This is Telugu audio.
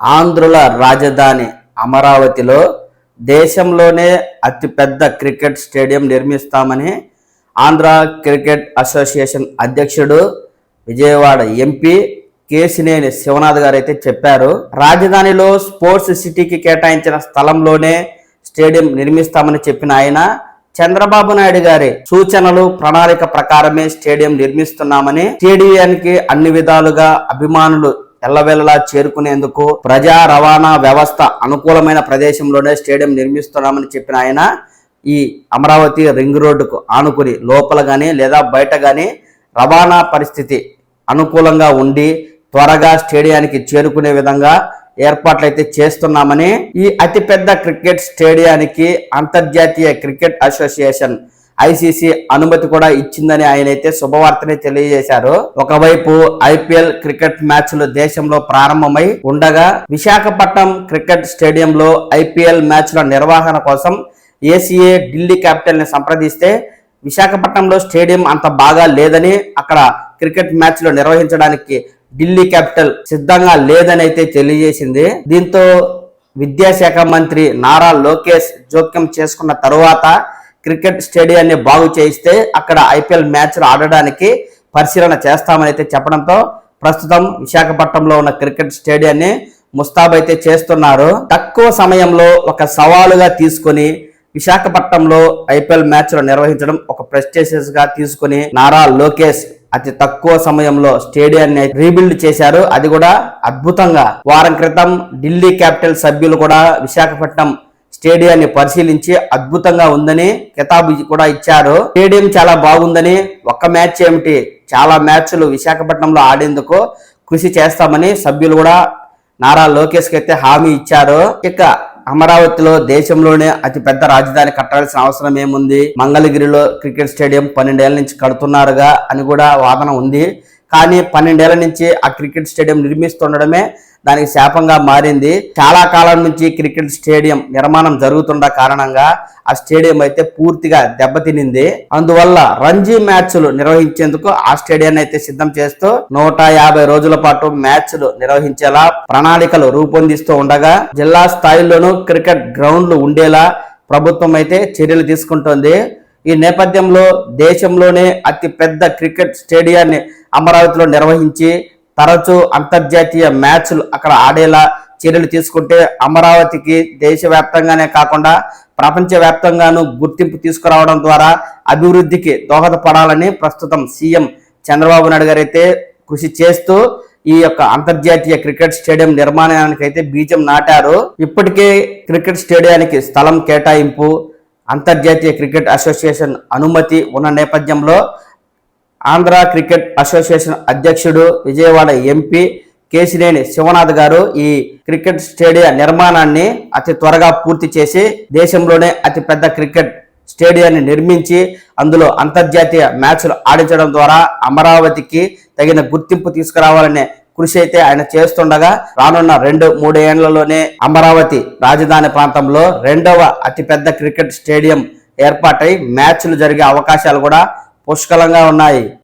ఆంధ్రుల రాజధాని అమరావతిలో దేశంలోనే అతిపెద్ద క్రికెట్ స్టేడియం నిర్మిస్తామని ఆంధ్ర క్రికెట్ అసోసియేషన్ అధ్యక్షుడు విజయవాడ ఎంపీ కేసినేని శివనాథ్ గారు అయితే చెప్పారు రాజధానిలో స్పోర్ట్స్ సిటీకి కేటాయించిన స్థలంలోనే స్టేడియం నిర్మిస్తామని చెప్పిన ఆయన చంద్రబాబు నాయుడు గారి సూచనలు ప్రణాళిక ప్రకారమే స్టేడియం నిర్మిస్తున్నామని స్టేడియానికి అన్ని విధాలుగా అభిమానులు ఎల్లవెల్లలా చేరుకునేందుకు ప్రజా రవాణా వ్యవస్థ అనుకూలమైన ప్రదేశంలోనే స్టేడియం నిర్మిస్తున్నామని చెప్పిన ఆయన ఈ అమరావతి రింగ్ రోడ్డుకు ఆనుకుని లోపల కానీ లేదా బయట కానీ రవాణా పరిస్థితి అనుకూలంగా ఉండి త్వరగా స్టేడియానికి చేరుకునే విధంగా ఏర్పాట్లయితే చేస్తున్నామని ఈ అతిపెద్ద క్రికెట్ స్టేడియానికి అంతర్జాతీయ క్రికెట్ అసోసియేషన్ ఐసీసీ అనుమతి కూడా ఇచ్చిందని ఆయన అయితే శుభవార్తని తెలియజేశారు. ఒకవైపు ఐపీఎల్ క్రికెట్ మ్యాచ్లు దేశంలో ప్రారంభమై ఉండగా విశాఖపట్నం క్రికెట్ స్టేడియంలో ఐపీఎల్ మ్యాచ్ల నిర్వహణ కోసం ఏసీఏ ఢిల్లీ క్యాపిటల్ని సంప్రదిస్తే విశాఖపట్నంలో స్టేడియం అంత బాగా లేదని అక్కడ క్రికెట్ మ్యాచ్లు నిర్వహించడానికి ఢిల్లీ క్యాపిటల్ సిద్ధంగా లేదని అయితే తెలియజేసింది. దీంతో విద్యాశాఖ మంత్రి నారా లోకేష్ జోక్యం చేసుకున్న తరువాత క్రికెట్ స్టేడియాన్ని బాగు చేయిస్తే అక్కడ ఐపీఎల్ మ్యాచ్లు ఆడడానికి పరిశీలన చేస్తామని అయితే చెప్పడంతో ప్రస్తుతం విశాఖపట్నంలో ఉన్న క్రికెట్ స్టేడియాన్ని ముస్తాబైతే చేస్తున్నారు. తక్కువ సమయంలో ఒక సవాలుగా తీసుకొని విశాఖపట్నంలో ఐపీఎల్ మ్యాచ్లు నిర్వహించడం ఒక ప్రెస్టేషియస్గా తీసుకుని నారా లోకేష్ అతి తక్కువ సమయంలో స్టేడియాన్ని రీబిల్డ్ చేశారు. అది కూడా అద్భుతంగా. వారం క్రితం ఢిల్లీ క్యాపిటల్ సభ్యులు కూడా విశాఖపట్నం స్టేడియాన్ని పరిశీలించి అద్భుతంగా ఉందని కితాబు కూడా ఇచ్చారు. స్టేడియం చాలా బాగుందని ఒక్క మ్యాచ్ ఏమిటి? చాలా మ్యాచ్లు విశాఖపట్నంలో ఆడేందుకు కృషి చేస్తామని సభ్యులు కూడా నారా లోకేష్కి అయితే హామీ ఇచ్చారు. ఇక అమరావతిలో దేశంలోనే అతి పెద్ద రాజధాని కట్టాల్సిన అవసరం ఏముంది? మంగళగిరిలో క్రికెట్ స్టేడియం పన్నెండేళ్ళ నుంచి కడుతున్నారుగా అని కూడా వాదన ఉంది. కానీ పన్నెండేళ్ళ నుంచి ఆ క్రికెట్ స్టేడియం నిర్మిస్తుండడమే దానికి శాపంగా మారింది. చాలా కాలం నుంచి క్రికెట్ స్టేడియం నిర్మాణం జరుగుతున్న కారణంగా ఆ స్టేడియం అయితే పూర్తిగా దెబ్బతినింది. అందువల్ల రంజీ మ్యాచ్లు నిర్వహించేందుకు ఆ స్టేడియాన్ని అయితే సిద్ధం చేస్తూ నూట యాభై రోజుల పాటు మ్యాచ్లు నిర్వహించేలా ప్రణాళికలు రూపొందిస్తూ ఉండగా జిల్లా స్థాయిలోనూ క్రికెట్ గ్రౌండ్లు ఉండేలా ప్రభుత్వం అయితే చర్యలు తీసుకుంటోంది. ఈ నేపథ్యంలో దేశంలోనే అతి పెద్ద క్రికెట్ స్టేడియాన్ని అమరావతిలో నిర్వహించి తరచూ అంతర్జాతీయ మ్యాచ్లు అక్కడ ఆడేలా చర్యలు తీసుకుంటే అమరావతికి దేశవ్యాప్తంగానే కాకుండా ప్రపంచవ్యాప్తంగాను గుర్తింపు తీసుకురావడం ద్వారా అభివృద్ధికి దోహదపడాలని ప్రస్తుతం సీఎం చంద్రబాబు నాయుడు గారు అయితే కృషి చేస్తూ ఈ యొక్క అంతర్జాతీయ క్రికెట్ స్టేడియం నిర్మాణానికి అయితే బీజం నాటారు. ఇప్పటికే క్రికెట్ స్టేడియానికి స్థలం కేటాయింపు అంతర్జాతీయ క్రికెట్ అసోసియేషన్ అనుమతి ఉన్న నేపథ్యంలో ఆంధ్ర క్రికెట్ అసోసియేషన్ అధ్యక్షుడు విజయవాడ ఎంపీ కేసినేని శివనాథ్ గారు ఈ క్రికెట్ స్టేడియం నిర్మాణాన్ని అతి త్వరగా పూర్తి చేసి దేశంలోనే అతిపెద్ద క్రికెట్ స్టేడియాన్ని నిర్మించి అందులో అంతర్జాతీయ మ్యాచ్లు ఆడించడం ద్వారా అమరావతికి తగిన గుర్తింపు తీసుకురావాలనే కృషి అయితే ఆయన చేస్తుండగా రానున్న రెండు మూడేళ్ళలోనే అమరావతి రాజధాని ప్రాంతంలో రెండవ అతిపెద్ద క్రికెట్ స్టేడియం ఏర్పాటై మ్యాచ్లు జరిగే అవకాశాలు కూడా పుష్కలంగా ఉన్నాయి.